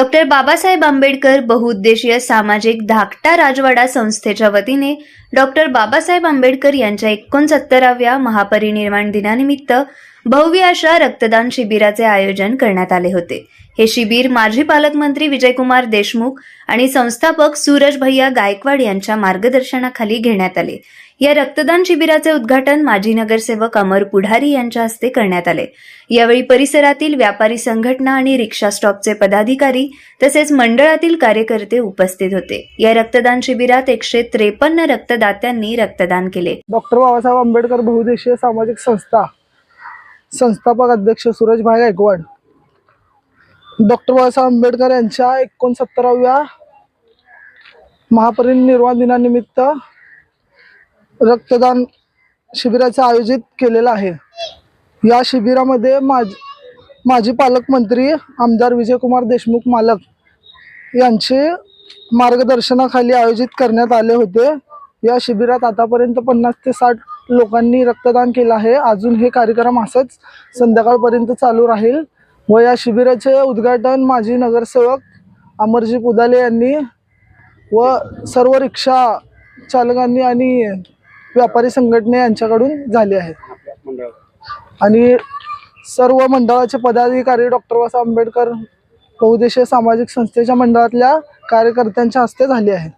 Doctor Babasaheb Ambedkar बहुउद्देशीय सामाजिक धाकटा राजवाडा संस्थेच्या वतीने डॉक्टर बाबासाहेब आंबेडकर यांच्या एकोणसत्तराव्या महापरिनिर्वाण दिनानिमित्त भव्य अशा रक्तदान शिबिराचे आयोजन करण्यात आले होते. हे शिबिर माजी पालकमंत्री विजयकुमार देशमुख आणि संस्थापक सूरज भैया गायकवाड यांच्या मार्गदर्शनाखाली घेण्यात आले. या रक्तदान शिबिराचे उद्घाटन माजी नगरसेवक अमर पुढारी यांच्या हस्ते करण्यात आले. यावेळी परिसरातील व्यापारी संघटना आणि रिक्षा स्टॉपचे पदाधिकारी तसेच मंडळातील कार्यकर्ते उपस्थित होते. या रक्तदान शिबिरात एकशे त्रेपन्न रक्तदात्यांनी रक्तदान केले. डॉक्टर बाबासाहेब आंबेडकर बहुउद्देशीय सामाजिक संस्था संस्थापक अध्यक्ष सूरजभाई गायकवाड डॉक्टर बाबासाहेब आंबेडकर यांच्या एकोणसत्तराव्या महापरिनिर्वाण दिनानिमित्त रक्तदान शिबिराचं आयोजित केलेलं आहे. या शिबिरामध्ये माज माजी पालकमंत्री आमदार विजयकुमार देशमुख मालक यांचे मार्गदर्शनाखाली आयोजित करण्यात आले होते. या शिबिरात आतापर्यंत पन्नास ते साठ लोकांनी रक्तदान केलं आहे. अजून हे कार्यक्रम असंच संध्याकाळपर्यंत चालू राहील. व या शिबिराचे उद्घाटन माजी नगरसेवक अमरजी पुदाले यांनी व सर्व रिक्षा चालकांनी आणि व्यापारी संघटने यांच्याकडून झाले आहे. आणि सर्व मंडळाचे पदाधिकारी डॉक्टर बाबासाहेब आंबेडकर बहुदेशीय सामाजिक संस्थेच्या मंडळातल्या कार्यकर्त्यांच्या हस्ते झाले आहे.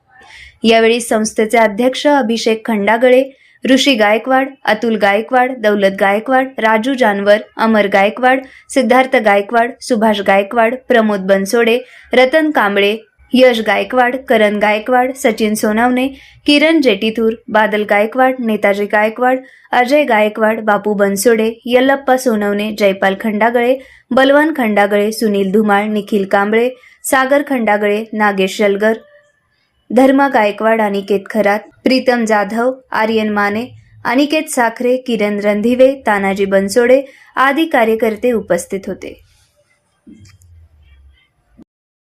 यावेळी संस्थेचे अध्यक्ष अभिषेक खंडागळे ऋषी गायकवाड अतुल गायकवाड दौलत गायकवाड राजू जानवर अमर गायकवाड सिद्धार्थ गायकवाड सुभाष गायकवाड प्रमोद बनसोडे रतन कांबळे यश गायकवाड करण गायकवाड सचिन सोनावणे किरण जेटीथूर बादल गायकवाड नेताजी गायकवाड अजय गायकवाड बापू बनसोडे यल्लप्पा सोनवणे जयपाल खंडागळे बलवान खंडागळे सुनील धुमाळ निखिल कांबळे सागर खंडागळे नागेश शलगर धर्मा गायकवाड आणि केतखरात प्रीतम जाधव आर्यन माने अनिकेत साखरे किरण रणधिवे तानाजी बनसोडे आदी कार्यकर्ते उपस्थित होते.